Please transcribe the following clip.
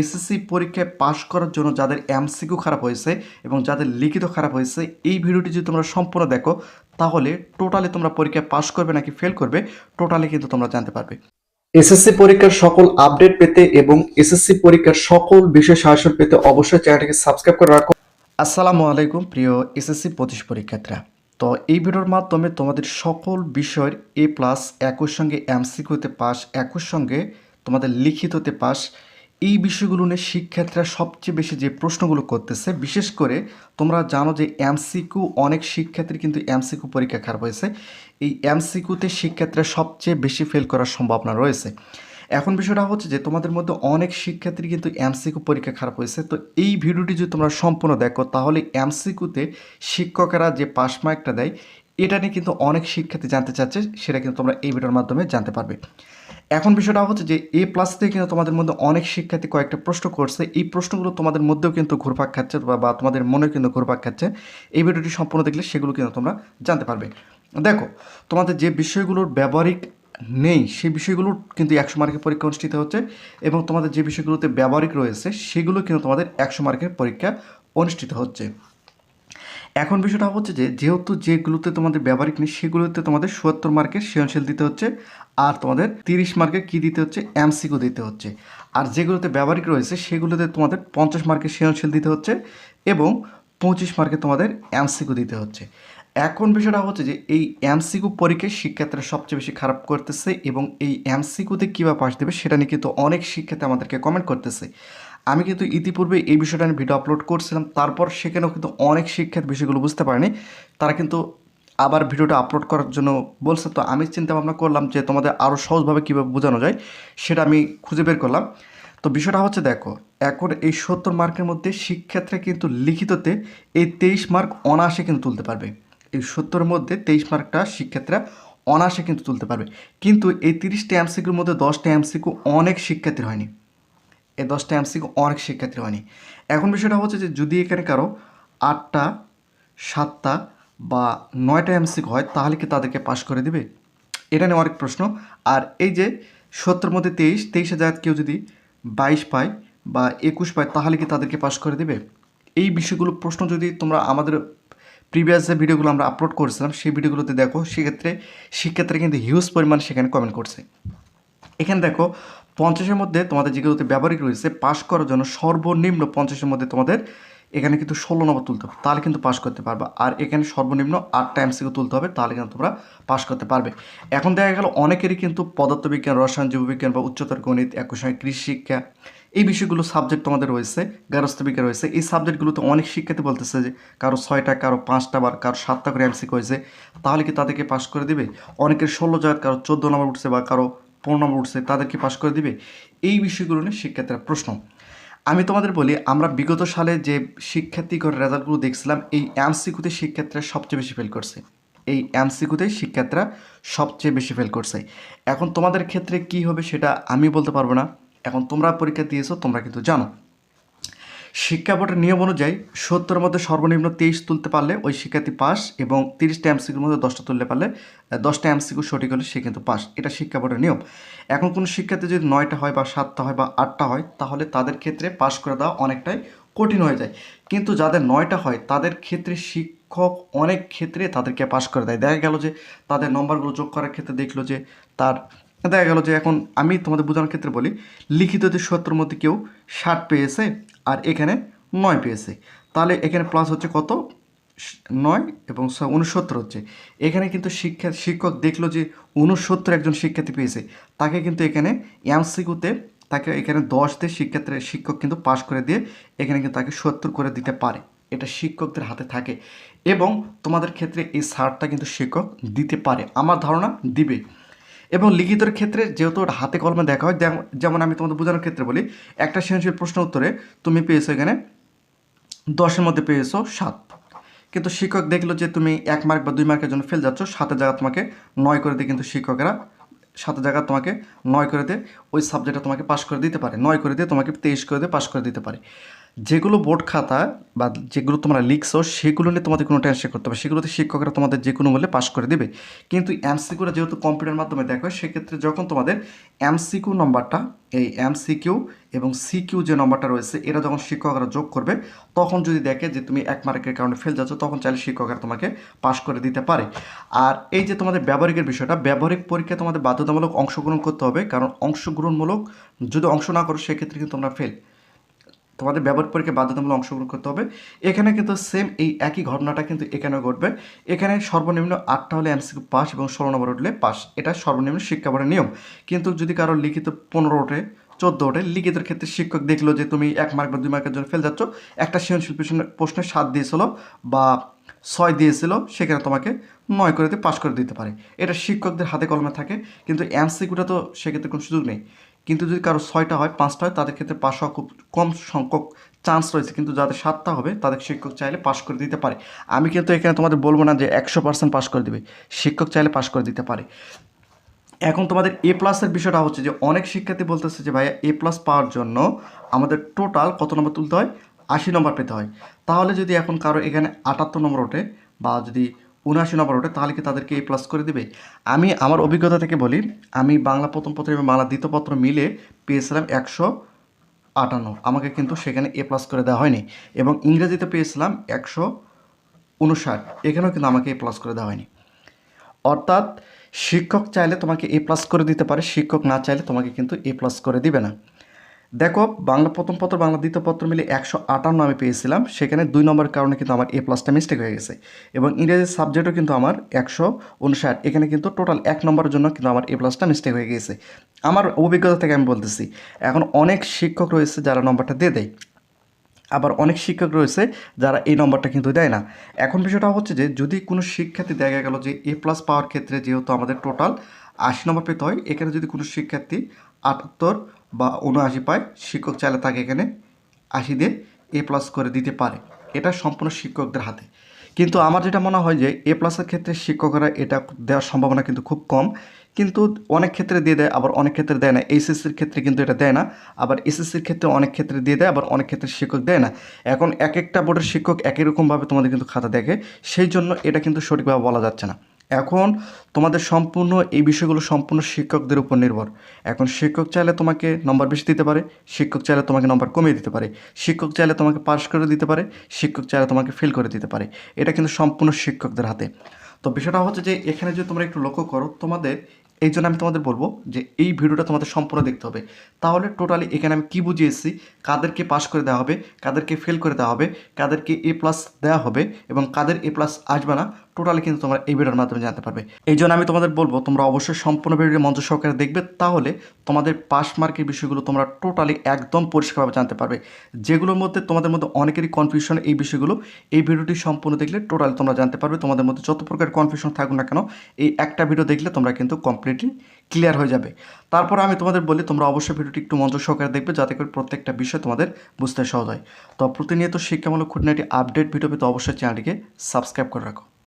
SSC পরীক্ষায় পাশ করার জন্য যাদের এমসিকিউ খারাপ হয়েছে এবং যাদের লিখিত খারাপ হয়েছে এই ভিডিওটি যদি তোমরা সম্পূর্ণ দেখো তাহলে টোটালি তোমরা পরীক্ষায় পাশ করবে নাকি ফেল করবে টোটালি কিন্তু তোমরা জানতে পারবে। এসএসসি পরীক্ষার সকল আপডেট পেতে এবং এসএসসি পরীক্ষার সকল বিষয় সাহায্য পেতে অবশ্যই চ্যানেলটিকে সাবস্ক্রাইব করে রাখো। আসসালামু আলাইকুম প্রিয় এসএসসি পঁচিশ পরীক্ষার্থীরা। তো এই ভিডিওর মাধ্যমে তোমাদের সকল বিষয়ের এ প্লাস একই সঙ্গে এমসিকিউতে পাস একই সঙ্গে তোমাদের লিখিততে পাস এই বিষয়গুলো নিয়ে শিক্ষার্থীরা সবচেয়ে বেশি যে প্রশ্নগুলো করতেছে, বিশেষ করে তোমরা জানো যে এমসিকিউ অনেক শিক্ষার্থীর কিন্তু এমসিকিউ পরীক্ষা খারাপ হয়েছে। এই এমসিকিউতে শিক্ষার্থীরা সবচেয়ে বেশি ফেল করার সম্ভাবনা রয়েছে। এখন বিষয়টা হচ্ছে যে তোমাদের মধ্যে অনেক শিক্ষার্থীর কিন্তু এমসিকিউ পরীক্ষা খারাপ হয়েছে। তো এই ভিডিওটি যদি তোমরা সম্পূর্ণ দেখো, তাহলে এমসিকিউতে শিক্ষকেরা যে পাস মার্কটা দেয়, এটা নিয়ে কিন্তু অনেক শিক্ষার্থী জানতে চাচ্ছে, সেটা কিন্তু তোমরা এই ভিডিওর মাধ্যমে জানতে পারবে। এখন বিষয়টা হচ্ছে যে এ প্লাস থেকে কিন্তু তোমাদের মধ্যে অনেক শিক্ষার্থী কয়েকটা প্রশ্ন করছে। এই প্রশ্নগুলো তোমাদের মধ্যেও কিন্তু ঘুরপাক খাচ্ছে বা তোমাদের মনেও কিন্তু ঘুরপাক খাচ্ছে। এই ভিডিওটি সম্পূর্ণ দেখলে সেগুলো কিন্তু তোমরা জানতে পারবে। দেখো, তোমাদের যে বিষয়গুলোর ব্যবহারিক নেই, সেই বিষয়গুলো কিন্তু একশো মার্কের পরীক্ষা অনুষ্ঠিত হচ্ছে এবং তোমাদের যে বিষয়গুলোতে ব্যবহারিক রয়েছে, সেগুলো কিন্তু তোমাদের একশো মার্কের পরীক্ষা অনুষ্ঠিত হচ্ছে। এখন বিষয়টা হচ্ছে যে, যেহেতু যেগুলোতে তোমাদের ব্যবহারিক নেই, সেগুলোতে তোমাদের সত্তর মার্কের সৃজনশীল দিতে হচ্ছে, আর তোমাদের তিরিশ মার্কের কী দিতে হচ্ছে? এমসিকিউ দিতে হচ্ছে। আর যেগুলোতে ব্যবহারিক রয়েছে, সেগুলোতে তোমাদের পঞ্চাশ মার্কের সৃজনশীল দিতে হচ্ছে এবং পঁচিশ মার্কে তোমাদের এমসিকিউ দিতে হচ্ছে। এখন বিষয়টা হচ্ছে যে, এই এমসিকিউ পরীক্ষায় শিক্ষার্থীরা সবচেয়ে বেশি খারাপ করতেছে এবং এই এমসিকিউতে কীভাবে পাশ দেবে, সেটা নিয়ে কিন্তু অনেক শিক্ষার্থী আমাদেরকে কমেন্ট করতেছে। আমি কিন্তু ইতিপূর্বে এই বিষয়টা আমি ভিডিও আপলোড করছিলাম, তারপর সেখানেও কিন্তু অনেক শিক্ষার বিষয়গুলো বুঝতে পারেনি। তারা কিন্তু আবার ভিডিওটা আপলোড করার জন্য বলছে, তো আমি চিন্তা ভাবনা করলাম যে তোমাদের আরও সহজভাবে কীভাবে বোঝানো যায়, সেটা আমি খুঁজে বের করলাম। তো বিষয়টা হচ্ছে, দেখো, এখন এই সত্তর মার্কের মধ্যে শিক্ষার্থীরা কিন্তু লিখিততে এই তেইশ মার্ক অনায়াসে কিন্তু তুলতে পারবে। এই সত্তরের মধ্যে তেইশ মার্কটা শিক্ষার্থীরা অনায়াসে কিন্তু তুলতে পারবে। কিন্তু এই তিরিশটা এমসিকিউর মধ্যে দশটা এমসিকিউ অনেক শিক্ষার্থীর হয়নি। এই দশটা এমসিকিউ অনেক শিক্ষার্থী হয়নি। এখন বিষয়টা হচ্ছে যে যদি এখানে কারও আটটা, সাতটা বা নয়টা এমসিকিউ হয়, তাহলে কি তাদেরকে পাশ করে দিবে? এটা নিয়ে অনেক প্রশ্ন। আর এই যে সত্তর মধ্যে তেইশ তেইশ হাজার কেউ যদি বাইশ পায় বা একুশ পায়, তাহলে কি তাদেরকে পাশ করে দেবে? এই বিষয়গুলো প্রশ্ন যদি তোমরা আমাদের প্রিভিয়াস যে ভিডিওগুলো আমরা আপলোড করেছিলাম, সেই ভিডিওগুলোতে দেখো, সেক্ষেত্রে শিক্ষার্থীরা কিন্তু হিউজ পরিমাণ সেখানে কমেন্ট করছে। এখানে দেখো পঞ্চাশের মধ্যে তোমাদের যেগুলোতে ব্যবহারিক রয়েছে পাস করার জন্য সর্বনিম্ন পঞ্চাশের মধ্যে তোমাদের এখানে কিন্তু ষোলো নম্বর তুলতে হবে। তাহলে কিন্তু পাস করতে পারবে। আর এখানে সর্বনিম্ন আটটা এমসিকিউ তুলতে হবে, তাহলে কিন্তু তোমরা পাস করতে পারবে। এখন দেখা গেল, অনেকেরই কিন্তু পদার্থবিজ্ঞান, রসায়ন, জীববিজ্ঞান বা উচ্চতর গণিত একই সঙ্গে কৃষি শিক্ষা এই বিষয়গুলো সাবজেক্ট তোমাদের রয়েছে গারস্থ বিজ্ঞান রয়েছে। এই সাবজেক্টগুলোতে অনেক শিক্ষার্থী বলতেছে যে, কারও ছয়টা, কারও পাঁচটা বার কারও সাতটা করে এমসিক হয়েছে তাহলে কি তাদেরকে পাস করে দিবে? অনেকের ষোলো জায়গায় কারও চোদ্দ নম্বর উঠছে বা কারও পনেরো নম্বর উঠছে তাদেরকে পাশ করে দিবে? এই বিষয়গুলো নিয়ে শিক্ষার্থীরা প্রশ্ন। আমি তোমাদের বলি, আমরা বিগত সালে যে শিক্ষার্থীগণ রেজাল্টগুলো দেখছিলাম, এই এমসিকুতে শিক্ষার্থীরা সবচেয়ে বেশি ফেল করছে। এই এমসিকুতে শিক্ষার্থীরা সবচেয়ে বেশি ফেল করছে। এখন তোমাদের ক্ষেত্রে কি হবে সেটা আমি বলতে পারব না। এখন তোমরা পরীক্ষা দিয়েছ, তোমরা কিন্তু জানো। শিক্ষা বোর্ডের নিয়ম অনুযায়ী সত্তরের মধ্যে সর্বনিম্ন তেইশ তুলতে পারলে ওই শিক্ষার্থী পাস এবং তিরিশটা এমসিকিউর মধ্যে দশটা তুলতে পারলে দশটা এমসিকিউ সঠিক হলে সে কিন্তু পাস। এটা শিক্ষা বোর্ডের নিয়ম। এখন কোনো শিক্ষার্থী যদি নয়টা হয় বা সাতটা হয় বা আটটা হয়, তাহলে তাদের ক্ষেত্রে পাস করে দেওয়া অনেকটাই কঠিন হয়ে যায়। কিন্তু যাদের নয়টা হয়, তাদের ক্ষেত্রে শিক্ষক অনেক ক্ষেত্রে তাদেরকে পাস করে দেয়। দেখা গেল যে তাদের নম্বরগুলো যোগ করার ক্ষেত্রে দেখল যে তার দেখা গেল যে এখন আমি তোমাদের বোঝানোর ক্ষেত্রে বলি লিখিততে সত্তর মধ্যে কেউ ষাট পেয়েছে আর এখানে নয় পেয়েছে। তাহলে এখানে প্লাস হচ্ছে কত? নয় এবং উনসত্তর হচ্ছে। এখানে কিন্তু শিক্ষা, শিক্ষক দেখল যে উনসত্তর একজন শিক্ষার্থী পেয়েছে। তাকে কিন্তু এখানে এমসিকিউতে তাকে এখানে দশ দিয়ে শিক্ষার্থী শিক্ষক কিন্তু পাশ করে দিয়ে এখানে কিন্তু তাকে সত্তর করে দিতে পারে। এটা শিক্ষকদের হাতে থাকে। এবং তোমাদের ক্ষেত্রে এই ছাড়টা কিন্তু শিক্ষক দিতে পারে। আমার ধারণা দিবে। এবং লিখিতর ক্ষেত্রে যেহেতু ওটা হাতে কলমে দেখা হয়, যেমন- আমি তোমাদের বোঝানোর ক্ষেত্রে বলি, একটা সৃজনশীল প্রশ্ন উত্তরে তুমি পেয়েছ এখানে, দশের মধ্যে পেয়েছ সাত। কিন্তু শিক্ষক দেখল যে তুমি এক মার্ক বা দুই মার্কের জন্য ফেল যাচ্ছ, সাতের জায়গা তোমাকে নয় করে দিয়ে কিন্তু শিক্ষকেরা, সাতের জায়গা তোমাকে নয় করে দিয়ে ওই সাবজেক্টটা তোমাকে পাস করে দিতে পারে। নয় করে দিয়ে তোমাকে তেইশ করে দিয়ে পাস করে দিতে পারে। যেগুলো বোর্ড খাতা বা যেগুলো তোমরা লিখছো, সেগুলো নিয়ে তোমাদের কোনো টেনশন করতে হবে। সেগুলোতে শিক্ষকরা তোমাদের যে কোনো মূল্যে পাস করে দেবে। কিন্তু এমসিকিউরা যেহেতু কম্পিউটার মাধ্যমে দেখো, সেক্ষেত্রে যখন তোমাদের এমসিকিউ নম্বরটা এই এমসিকিউ এবং সিকিউ যে নম্বরটা রয়েছে, এরা যখন শিক্ষকরা যোগ করবে, তখন যদি দেখে যে তুমি এক মার্কের কারণে ফেল যাচ্ছ, তখন চাইলে শিক্ষকরা তোমাকে পাস করে দিতে পারে। আর এই যে তোমাদের ব্যবহারিকের বিষয়টা, ব্যবহারিক পরীক্ষায় তোমাদের বাধ্যতামূলক অংশগ্রহণ করতে হবে। কারণ অংশগ্রহণমূলক যদি অংশ না করো, সেক্ষেত্রে কিন্তু তোমরা ফেল তোমাদের ব্যবহার পরীক্ষায় বাধ্যতামূলক অংশগ্রহণ করতে হবে। এখানে কিন্তু সেম এই একই ঘটনাটা কিন্তু এখানেও ঘটবে। এখানে সর্বনিম্ন আটটা হলে এমসিকিউ পাস এবং ষোলো নম্বর উঠলে পাস এটা সর্বনিম্ন শিক্ষা বোর্ডের নিয়ম। কিন্তু যদি কারও লিখিত পনেরো ওঠে, চোদ্দ ওঠে লিখিতের ক্ষেত্রে শিক্ষক দেখল যে তুমি এক মার্ক বা দুই মার্কের জন্য ফেল যাচ্ছ, একটা সৃজনশীল প্রশ্নে- সাত দিয়েছিল বা ছয় দিয়েছিল, সেখানে তোমাকে নয় করে দিয়ে পাস করে দিতে পারে। এটা শিক্ষকদের হাতে কলমে থাকে, কিন্তু এমসিকিউটা তো সেক্ষেত্রে কোনো সুযোগ নেই। কিন্তু যদি কারও ছয়টা হয়, পাঁচটা হয়, তাদের ক্ষেত্রে পাস হওয়া খুব কম সংখ্যক চান্স রয়েছে। কিন্তু যাদের সাতটা হবে, তাদের শিক্ষক চাইলে পাশ করে দিতে পারে। আমি কিন্তু এখানে তোমাদের বলব না যে একশো পার্সেন্ট পাশ করে দিবে। শিক্ষক চাইলে পাশ করে দিতে পারে। এখন তোমাদের এ প্লাসের বিষয়টা হচ্ছে যে, অনেক শিক্ষার্থী বলতেছে যে, ভাইয়া এ প্লাস পাওয়ার জন্য আমাদের টোটাল কত নম্বর তুলতে হয়? আশি নম্বর পেতে হয়। তাহলে যদি এখন কারও এখানে আটাত্তর নম্বর ওঠে বা যদি উনআশি নম্বর ওঠে তাহলে কি তাদেরকে এ প্লাস করে দেবে? আমি আমার অভিজ্ঞতা থেকে বলি, আমি বাংলা প্রথম পত্র এবং বাংলা দ্বিতীয় পত্র মিলে পেয়েছিলাম একশো আটান্ন। আমাকে কিন্তু সেখানে এ প্লাস করে দেওয়া হয়নি এবং ইংরেজিতে পেয়েছিলাম একশো উনষাট। এখানেও কিন্তু আমাকে এ প্লাস করে দেওয়া হয়নি। অর্থাৎ শিক্ষক চাইলে তোমাকে এ প্লাস করে দিতে পারে, শিক্ষক না চাইলে তোমাকে কিন্তু এ প্লাস করে দিবে না। দেখো, বাংলা প্রথম পত্র, বাংলা দ্বিতীয় পত্র মিলে একশো আটান্ন আমি পেয়েছিলাম। সেখানে দুই নম্বরের কারণে কিন্তু আমার এ প্লাসটা মিস্টেক হয়ে গেছে। এবং ইংরেজি সাবজেক্টও কিন্তু আমার একশো উনষাট। এখানে কিন্তু টোটাল এক নম্বরের জন্য কিন্তু আমার এ প্লাসটা মিস্টেক হয়ে গেছে। আমার অভিজ্ঞতা থেকে আমি বলতেছি, এখন অনেক শিক্ষক রয়েছে যারা নম্বরটা দিয়ে দেয়। আবার অনেক শিক্ষক রয়েছে যারা এই নম্বরটা কিন্তু দেয় না। এখন বিষয়টা হচ্ছে যে, যদি কোনো শিক্ষার্থী দেখা গেল যে এ প্লাস পাওয়ার ক্ষেত্রে যেহেতু আমাদের টোটাল আশি নম্বর পেতে হয়, এখানে যদি কোনো শিক্ষার্থী আটাত্তর বা উনআশি পায় শিক্ষক চাইলে তাকে এখানে আশি দিয়ে এ প্লাস করে দিতে পারে। এটা সম্পূর্ণ শিক্ষকদের হাতে। কিন্তু আমার যেটা মনে হয় যে, এ প্লাসের ক্ষেত্রে শিক্ষকরা এটা দেওয়ার সম্ভাবনা কিন্তু খুব কম। কিন্তু অনেক ক্ষেত্রে দিয়ে দেয়, আবার অনেক ক্ষেত্রে দেয় না। এইচএসসির ক্ষেত্রে কিন্তু এটা দেয় না। আবার এসএসসির ক্ষেত্রে অনেক ক্ষেত্রে দিয়ে দেয়, আবার অনেক ক্ষেত্রে শিক্ষক দেয় না। এখন এক একটা বোর্ডের শিক্ষক একই রকমভাবে তোমাদের কিন্তু খাতা দেখে। সেই জন্য এটা কিন্তু সঠিকভাবে বলা যাচ্ছে না। এখন তোমাদের সম্পূর্ণ এই বিষয়গুলো সম্পূর্ণ শিক্ষকদের উপর নির্ভর। এখন শিক্ষক চাইলে তোমাকে নম্বর বেশি দিতে পারে, শিক্ষক চাইলে তোমাকে নম্বর কমিয়ে দিতে পারে, শিক্ষক চাইলে তোমাকে পাস করে দিতে পারে, শিক্ষক চাইলে তোমাকে ফেল করে দিতে পারে। এটা কিন্তু সম্পূর্ণ শিক্ষকদের হাতে। তো বিষয়টা হচ্ছে যে, এখানে যদি তোমরা একটু লক্ষ্য করো, তোমাদের এই জন্য আমি তোমাদের বলব যে, এই ভিডিওটা তোমাদের সম্পূর্ণ দেখতে হবে। তাহলে টোটালি এখানে আমি কী বুঝিয়েছি? কাদেরকে পাস করে দেওয়া হবে, কাদেরকে ফেল করে দেওয়া হবে, কাদেরকে এ প্লাস দেওয়া হবে এবং কাদের এ প্লাস আসবে না টোটালি কিন্তু তোমরা এই ভিডিওর মাধ্যমে জানতে পারবে। এই জন্য আমি তোমাদের বলব, তোমরা অবশ্যই সম্পূর্ণ ভিডিও মঞ্চ সহকারে দেখবে, তাহলে তোমাদের পাস মার্কের বিষয়গুলো তোমরা টোটালি একদম পরিষ্কারভাবে জানতে পারবে। যেগুলোর মধ্যে তোমাদের মধ্যে অনেকেরই কনফিউশন এই বিষয়গুলো, এই ভিডিওটি সম্পূর্ণ দেখলে টোটালি তোমরা জানতে পারবে। তোমাদের মধ্যে যত প্রকার কনফিউশন থাকুক না কেন, এই একটা ভিডিও দেখলে তোমরা কিন্তু কমপ্লিটলি ক্লিয়ার হয়ে যাবে। তারপর আমি তোমাদের বলি, তোমরা অবশ্যই ভিডিওটি একটু মঞ্চ সহকারে দেখবে, যাতে করে প্রত্যেকটা বিষয় তোমাদের বুঝতে সহজ হয়। তো প্রতিনিয়ত শিক্ষামূলক খুঁটিনাটি আপডেট ভিডিও পেতে অবশ্যই চ্যানেলটিকে সাবস্ক্রাইব করে রাখো।